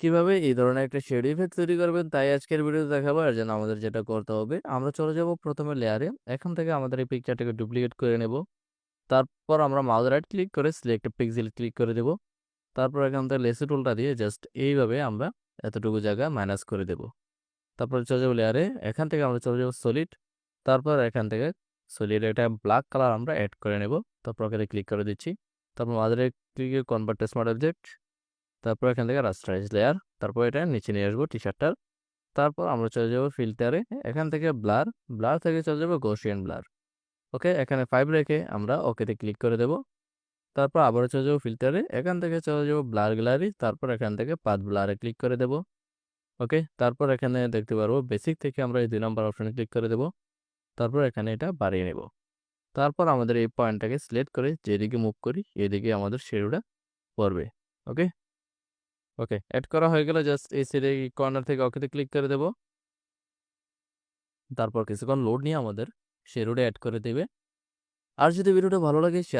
কীভাবে এই ধরনের একটা শেড ইফেক্ট তৈরি করবেন তাই আজকের ভিডিওতে দেখাবো আর যেন আমাদের যেটা করতে হবে। আমরা চলে যাব প্রথমে লেয়ারে এখান থেকে আমাদের এই পিকচারটাকে ডুপ্লিকেট করে নেব। তারপর আমরা মাউস রাইট ক্লিক করে সিলেক্ট পিক্সেল ক্লিক করে দেব। তারপর এখান থেকে লেসি টুলটা দিয়ে জাস্ট এইভাবে আমরা এতটুকু জায়গা মাইনাস করে দেব। তারপর চলে যাব লেয়ারে এখান থেকে আমরা চলে যাব সলিড তারপর এখান থেকে সলিড একটা ব্ল্যাক কালার আমরা অ্যাড করে নেব। তারপর এখানে ক্লিক করে দিচ্ছি। তারপর মাদারে ক্লিকে কনভার্ট স্মার্ট অবজেক্ট তারপর এখান থেকে রাস্টারাইজ লেয়ার তারপর এটা নিচে নিয়ে আসব টি শার্টটার তারপর আমরা চলে যাব ফিল্টারে এখান থেকে ব্লার ব্লার থেকে চলে যাব গোশিয়ান ব্লার ওকে এখানে ফাইভ রেখে আমরা ওকেতে ক্লিক করে দেব। তারপর আবারও চলে যাব ফিল্টারে এখান থেকে চলে যাব ব্লার গ্যালারি তারপর এখান থেকে পাথ ব্লারে ক্লিক করে দেব। ওকে তারপর এখানে দেখতে পারব বেসিক থেকে আমরা এই দুই নম্বর অপশানে ক্লিক করে দেব। তারপর এখানে এটা বাড়িয়ে নেব। তারপর আমাদের এই পয়েন্টটাকে সিলেক্ট করে যেদিকে মুভ করি, এদিকে আমাদের শেডুটা পড়বে। ওকে ওকে অ্যাড করা হয়ে গেলে। জাস্ট এই সাইডে কর্নার থেকে ওকেতে ক্লিক করে দেব। তারপর কিছুক্ষণ লোড নিয়ে আমাদের সে রোডে অ্যাড করে দেবে। আর যদি ভিডিওটা ভালো লাগে শেয়ার